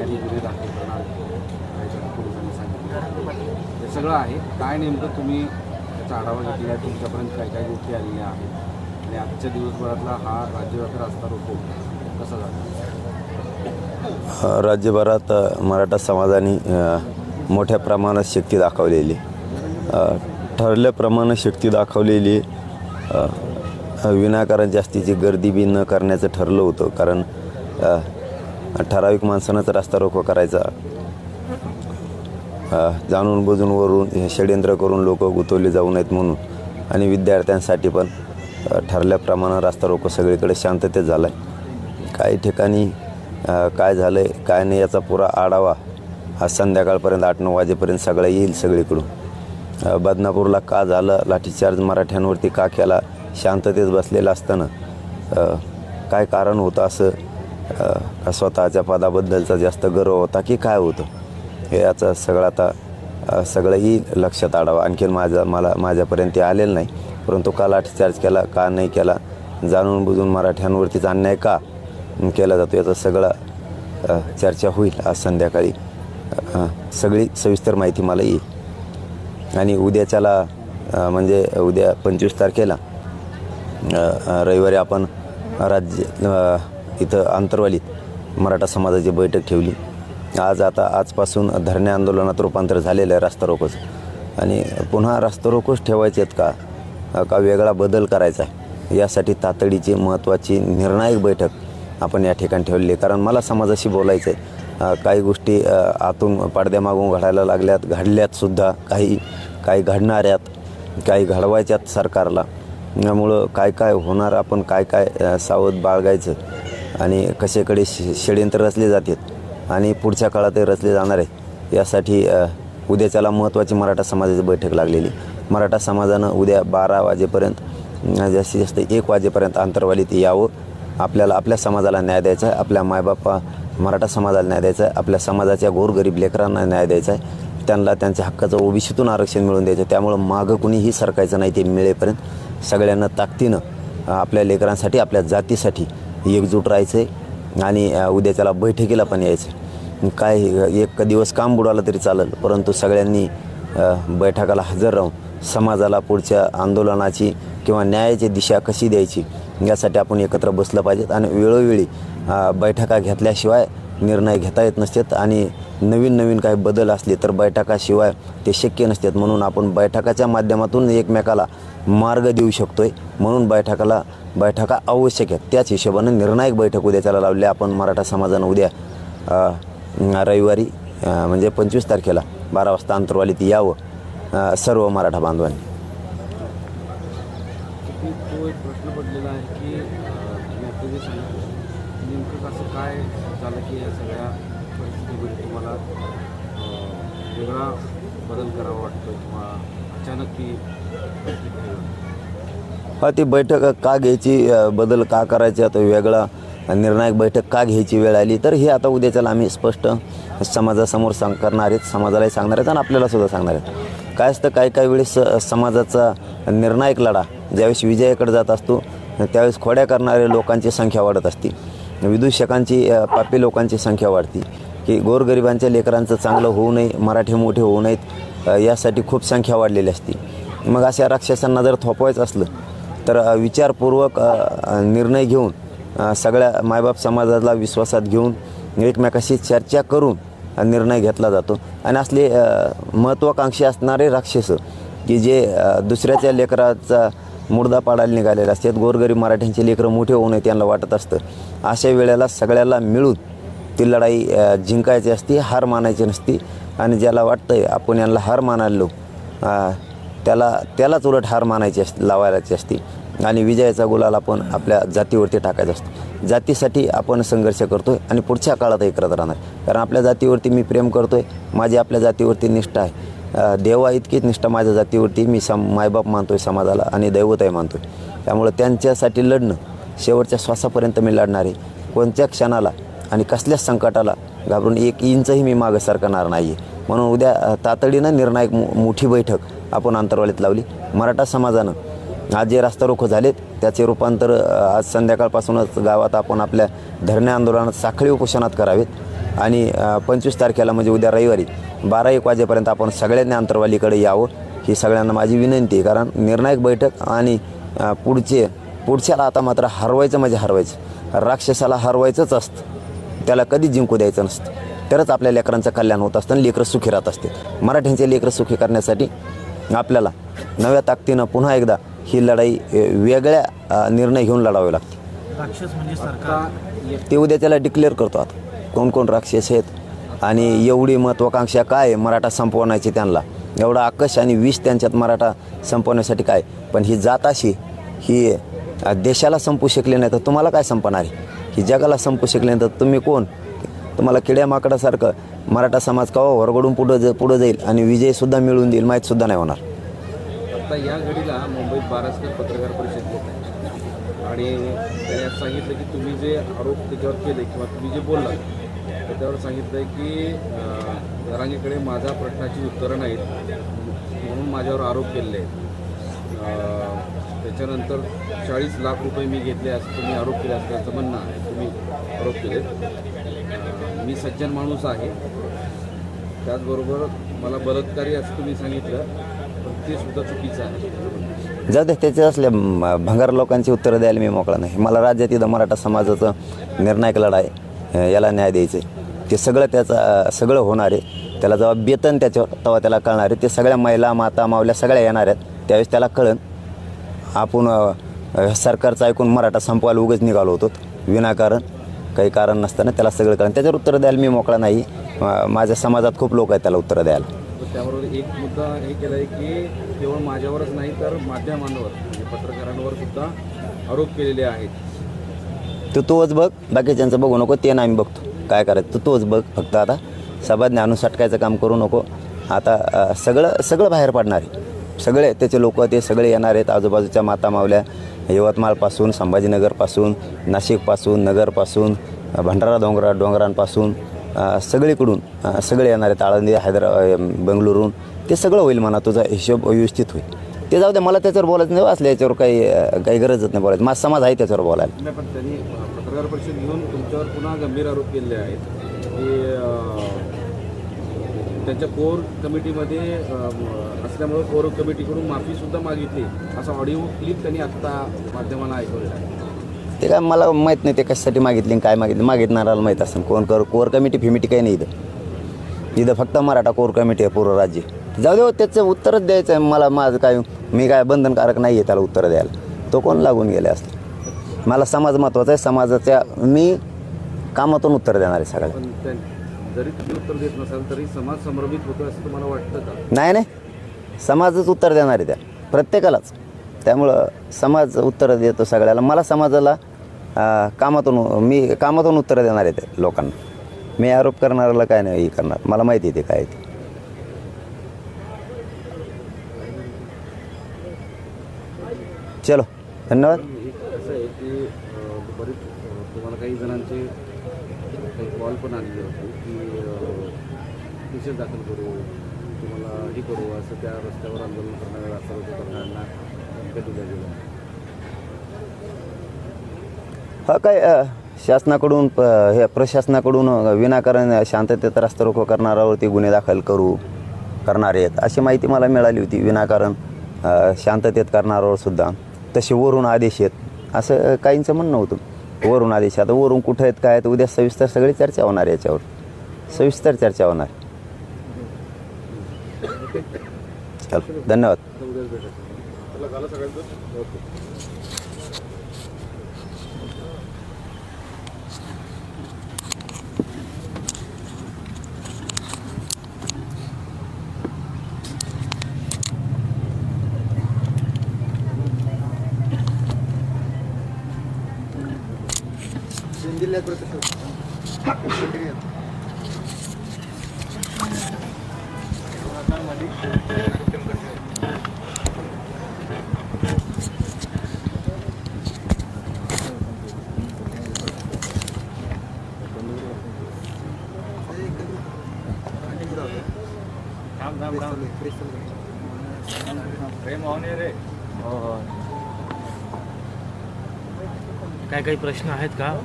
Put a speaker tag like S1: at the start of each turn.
S1: त्यांनी गुन्हे दाखल करणार याच्यात पोलिसांनी सांगितलं. हे सगळं आहे. काय नेमकं तुम्ही त्याचा आढावा घेतला आहे? तुमच्यापर्यंत काय काय गोष्टी आलेल्या आहेत? आणि आजच्या दिवसभरातला हा राज्यव्यापी रस्ता रोखो कसा झाला?
S2: राज्यभरात मराठा समाजाने मोठ्या प्रमाणात शक्ती दाखवलेली. ठरल्याप्रमाणे शक्ती दाखवलेली. विनाकारण जास्तीची गर्दी बी न करण्याचं ठरलं होतं. कारण ठराविक माणसानंच रस्ता रोको करायचा. जाणून बुजून वरून हे षडयंत्र करून लोक गुंतवली जाऊ नयेत म्हणून. आणि विद्यार्थ्यांसाठी पण ठरल्याप्रमाणे रस्ता रोको सगळीकडे शांततेत झाला आहे काही ठिकाणी काय झालं आहे काय नाही याचा पुरा आढावा हा संध्याकाळपर्यंत आठ नऊ वाजेपर्यंत सगळं येईल सगळीकडून. बदनापूरला का झालं लाठीचार्ज मराठ्यांवरती का केला शांततेत बसलेलं असताना काय कारण होतं असं का स्वतःच्या पदाबद्दलचा जास्त गर्व होता की काय होतं? हे याचं सगळं आता सगळंही लक्षात आढावा. आणखीन माझा मला माझ्यापर्यंत ते आलेलं नाही. परंतु का लाठीचार्ज केला का नाही केला जाणून बुजून मराठ्यांवरतीच अन्याय का केला जातो याचं सगळं चर्चा होईल आज संध्याकाळी. सगळी सविस्तर माहिती मला येईल. आणि उद्याच्याला म्हणजे उद्या पंचवीस तारखेला रविवारी आपण राज्य इथं आंतरवालीत मराठा समाजाची बैठक ठेवली. आज आता आजपासून धरणे आंदोलनात रूपांतर झालेलं आहे रास्ता रोकोच. आणि पुन्हा रास्ता रोकोच ठेवायचे आहेत का? का वेगळा बदल करायचा आहे? यासाठी तातडीची महत्त्वाची निर्णायक बैठक आपण या ठिकाणी ठेवलेली आहे. कारण मला समाजाशी बोलायचं आहे काही गोष्टी आतून पडद्यामागून घडायला लागल्यात घडल्यात सुद्धा. काही काही घडणाऱ्यात काही घडवायच्यात सरकारला. त्यामुळं काय काय होणार आपण काय काय सावध बाळगायचं? आणि कशाकडे ष षडयंत्र रचले जातात आणि पुढच्या काळातही रचले जाणार आहे. यासाठी उद्या उद्याच्याला महत्त्वाची मराठा समाजाची बैठक लागलेली. मराठा समाजानं उद्या बारा वाजेपर्यंत जास्तीत जास्त एक वाजेपर्यंत आंतरवालीत यावं. आपल्याला आपल्या समाजाला न्याय द्यायचा आहे. आपल्या मायबापा मराठा समाजाला न्याय द्यायचा आहे. आपल्या समाजाच्या गोरगरीब लेकरांना न्याय द्यायचा आहे. त्यांना त्यांच्या हक्काचं ओबीसीतून आरक्षण मिळवून द्यायचं त्यामुळं मागं कुणीही सरकायचं नाही ते मिळेपर्यंत सगळ्यांना ताकदीनं आपल्या लेकरांसाठी आपल्या जातीसाठी एकजूट राहायचं आहे आणि उद्या उद्याच्याला बैठकीला पण यायचं. काय एक दिवस काम बुडालं तरी चालेल परंतु सगळ्यांनी बैठकाला हजर राहून समाजाला पुढच्या आंदोलनाची किंवा न्यायाची दिशा कशी द्यायची यासाठी आपण एकत्र बसलं पाहिजेत आणि वेळोवेळी बैठका घेतल्याशिवाय निर्णय घेता येत नसतात आणि नवीन नवीन काही बदल असले तर बैठकाशिवाय ते शक्य नसतात. म्हणून आपण बैठकाच्या माध्यमातून एकमेकाला मार्ग देऊ शकतोय. म्हणून बैठकाला बैठका आवश्यक आहेत. त्याच हिशोबानं निर्णायक बैठक उद्याच्याला लावली. आपण मराठा समाजानं उद्या रविवारी म्हणजे पंचवीस तारखेला बारा वाजता अंतरवालीत यावं सर्व मराठा बांधवांनी.
S1: बदल करावा वाटतो किंवा अचानक ती बैठक घ्यावी वाटते?
S2: हा ती बैठक का घ्यायची? बदल का करायचे? आता वेगळा निर्णायक बैठक का घ्यायची वेळ आली? तर हे आता उद्याच्याला आम्ही स्पष्ट समाजासमोर सांग करणार आहेत समाजालाही सांगणार आहेत आणि आपल्याला सुद्धा सांगणार आहेत. काय असतं? काही काही वेळेस समाजाचा निर्णायक लढा ज्यावेळेस विजयाकडे जात असतो त्यावेळेस खोड्या करणाऱ्या लोकांची संख्या वाढत असते. विदूषकांची पापी लोकांची संख्या वाढती. की गोरगरिबांच्या लेकरांचं चांगलं होऊ नये मराठी मोठे होऊ नयेत यासाठी खूप संख्या वाढलेली असते. मग अशा राक्षसांना जर थोपवायचं असलं तर विचारपूर्वक निर्णय घेऊन सगळ्या मायबाप समाजाला विश्वासात घेऊन एकमेकाशी चर्चा करून निर्णय घेतला जातो. आणि असले महत्त्वाकांक्षी असणारे राक्षस की जे दुसऱ्याच्या लेकराचा मुर्दा पाडायला निघालेले असतात गोरगरीब मराठ्यांचे लेकरं मोठे होऊ नये त्यांना वाटत असतं. अशा वेळेला सगळ्याला मिळून ती लढाई जिंकायची असती हार मानायची नसती. आणि ज्याला वाटतंय आपण यांना हार मानायलो त्याला त्यालाच उलट हार मानायची असते लावायची असते. आणि विजयाचा गुलाल आपण आपल्या जातीवरती टाकायचा असतो. जातीसाठी आपण संघर्ष करतो आहे आणि पुढच्या काळातही करत राहणार. कारण आपल्या जातीवरती मी प्रेम करतो आहे माझी आपल्या जातीवरती निष्ठा आहे. देवा इतकीच निष्ठा माझ्या जातीवरती मी सम मायबाप मानतो आहे समाजाला आणि दैवतही आहे त्यामुळं त्यांच्यासाठी लढणं शेवटच्या श्वासापर्यंत मी लढणार आहे. कोणत्या क्षणाला आणि कसल्याच संकटाला घाबरून एक इंचही मी मागं सरकणार नाही आहे म्हणून उद्या तातडीनं निर्णायक मोठी बैठक आपण अंतरवालीत लावली. मराठा समाजानं आज जे रास्ता रोखो झालेत त्याचे रूपांतर आज संध्याकाळपासूनच गावात आपण आपल्या धरणे आंदोलनात साखळी उपोषणात करावेत. आणि पंचवीस तारखेला म्हणजे उद्या रविवारी बारा एक वाजेपर्यंत आपण सगळ्यांनी अंतरवालीकडे यावं ही सगळ्यांना माझी विनंती आहे. कारण निर्णायक बैठक आणि पुढचे पुढच्याला आता मात्र हरवायचं म्हणजे हरवायचं. राक्षसाला हरवायचंच असतं. त्याला कधीच जिंकू द्यायचं नसतं. तरच आपल्या लेकरांचं कल्याण होत असतं आणि लेकरं सुखी राहत असते मराठ्यांचे लेकरं सुखी करण्यासाठी आपल्याला नव्या ताकदीनं पुन्हा एकदा ही लढाई वेगळ्या निर्णय घेऊन लढावे लागते
S3: राक्षस म्हणजे
S2: ते उद्या त्याला डिक्लेअर करतो आता. कोण कोण राक्षस आहेत आणि एवढी महत्त्वाकांक्षा काय आहे? मराठा संपवण्याची त्यांना. एवढा आकश आणि विष त्यांच्यात मराठा संपवण्यासाठी काय? पण ही जात अशी ही देशाला संपू शकली नाही तर तुम्हाला काय संपणार आहे? ही जगाला संपू शकली नाही तर तुम्ही कोण? तुम्हाला किड्या माकडासारखं मराठा समाज कवा वरगडून पुढं ज पुढं जाईल आणि विजयसुद्धा मिळवून देईल माहीतसुद्धा नाही होणार.
S1: आता या घडीला मुंबईत बारासकर पत्रकार परिषद घेत आहे आणि त्यांनी सांगितलं की तुम्ही जे आरोप त्याच्यावर केले किंवा तुम्ही जे बोललात त्याच्यावर सांगितलं की घरांगेकडे माझ्या प्रश्नाची उत्तरं नाहीत म्हणून माझ्यावर आरोप केलेले आहेत. त्याच्यानंतर चाळीस लाख रुपये मी घेतले असं तुम्ही आरोप केले असल्याचं म्हणणं आहे. तुम्ही आरोप केले मी सज्जन माणूस आहे. त्याचबरोबर मला बलात्कारी असं तुम्ही सांगितलं पण ते सुद्धा चुकीचं आहे.
S2: जाऊ दे त्याचे असल्या भंगार लोकांची उत्तरं द्यायला मी मोकळा नाही. मला राज्यात इथं मराठा समाजाचं निर्णायक लढाय याला न्याय द्यायचं. ते सगळं त्याचं सगळं होणार आहे. त्याला जेव्हा बेतन त्याच्यावर तेव्हा त्याला कळणार आहे. ते सगळ्या महिला माता मावल्या सगळ्या येणार आहेत. त्यावेळेस त्याला कळन. आपण सरकारचं ऐकून मराठा संपवायला उगच निघालो होतो. विनाकारण. काही कारण नसताना त्याला सगळं कळण त्याच्यावर उत्तरं द्यायला मी मोकळा नाही. माझ्या समाजात खूप लोक आहेत त्याला उत्तरं द्यायला.
S1: त्याबरोबर एक मुद्दा हे केला आहे की केवळ माझ्यावरच नाही तर माध्यमांवर म्हणजे पत्रकारांवर सुद्धा आरोप केलेले आहेत.
S2: तू तोच बघ बाकीच्यांचं बघू नको ते नाही आम्ही बघतो. काय करायचं? तू तोच बघ फक्त आता आणून सटकायचं काम करू नको. आता सगळं सगळं बाहेर पडणार आहे. सगळे त्याचे लोक ते सगळे येणार आहेत आजूबाजूच्या माता मावल्या यवतमाळपासून संभाजीनगरपासून नाशिकपासून नगरपासून भंडारा डोंगरा डोंगरांपासून सगळीकडून सगळे येणार आहेत आळंदी हैदरा बेंगलुरून ते सगळं होईल म्हणा तुझा हिशोब व्यवस्थित होईल. ते जाऊ दे मला त्याच्यावर बोलायचं नाही असलं याच्यावर काही काही गरजच नाही बोलायचं. माझा समाज आहे त्याच्यावर बोलायला.
S1: नाही पण त्यांनी पत्रकार परिषद घेऊन तुमच्यावर पुन्हा गंभीर आरोप केले आहेत. की त्यांच्या कोर कमिटीमध्ये असल्यामुळे कोर कमिटीकडून माफीसुद्धा मागितली. असा ऑडिओ क्लिप त्यांनी आत्ता माध्यमाला ऐकवलेला आहे.
S2: ते काय मला माहीत नाही ते कशासाठी मागितले काय मागितले. मागितणाराला माहीत असेल. कोण कर कोर कमिटी फिमिटी काही नाही इथं. इथं फक्त मराठा कोर कमिटी आहे पूर्ण राज्य. जाऊ दे हो, त्याचं उत्तरच द्यायचं आहे. मला माझं काय मी काय बंधनकारक नाही आहे त्याला उत्तर द्यायला. तो कोण लागून गेले असतं मला समाज महत्त्वाचा आहे. समाजाच्या मी कामातून उत्तर देणार आहे सगळ्या
S1: जरी तुम्ही उत्तर देत नसाल तरी समाज संभ्रमित होतो असं तुम्हाला वाटतं का?
S2: नाही नाही. समाजच उत्तर देणार आहे त्या. प्रत्येकालाच. त्यामुळं समाज उत्तर देतो सगळ्याला. मला समाजाला कामातून मी कामातून उत्तर देणार आहे ते लोकांना. मी आरोप करणाऱ्याला काय नाही हे करणार. मला माहिती आहे ते काय आहे ते. चलो. धन्यवाद.
S1: एक असं आहे की अं, दुपारी अं, तुम्हाला काही जणांचे काही कॉल पण आलेले होते. की केसेस दाखल करू तुम्हाला हे करू असं त्या रस्त्यावर आंदोलन करणाऱ्या रास्ता करणाऱ्यांना धमक्या दिल्या गेल्या.
S2: हा काय शासनाकडून हे प्रशासनाकडून विनाकारण शांततेत रस्ता रोखो करणाऱ्यावरती गुन्हे दाखल करू करणार आहेत अशी माहिती मला मिळाली होती विनाकारण शांततेत करणाऱ्यावर सुद्धा. तसे वरून आदेश आहेत. असं काहींचं म्हणणं होतं. वरून आदेश आता वरून कुठं आहेत काय आहेत उद्या सविस्तर सगळी चर्चा होणार याच्यावर. सविस्तर चर्चा होणार. चल धन्यवाद.
S1: आता उद्याच भेटायचं चला झालं सगळ्यांचं ओके
S3: काय काही प्रश्न आहेत का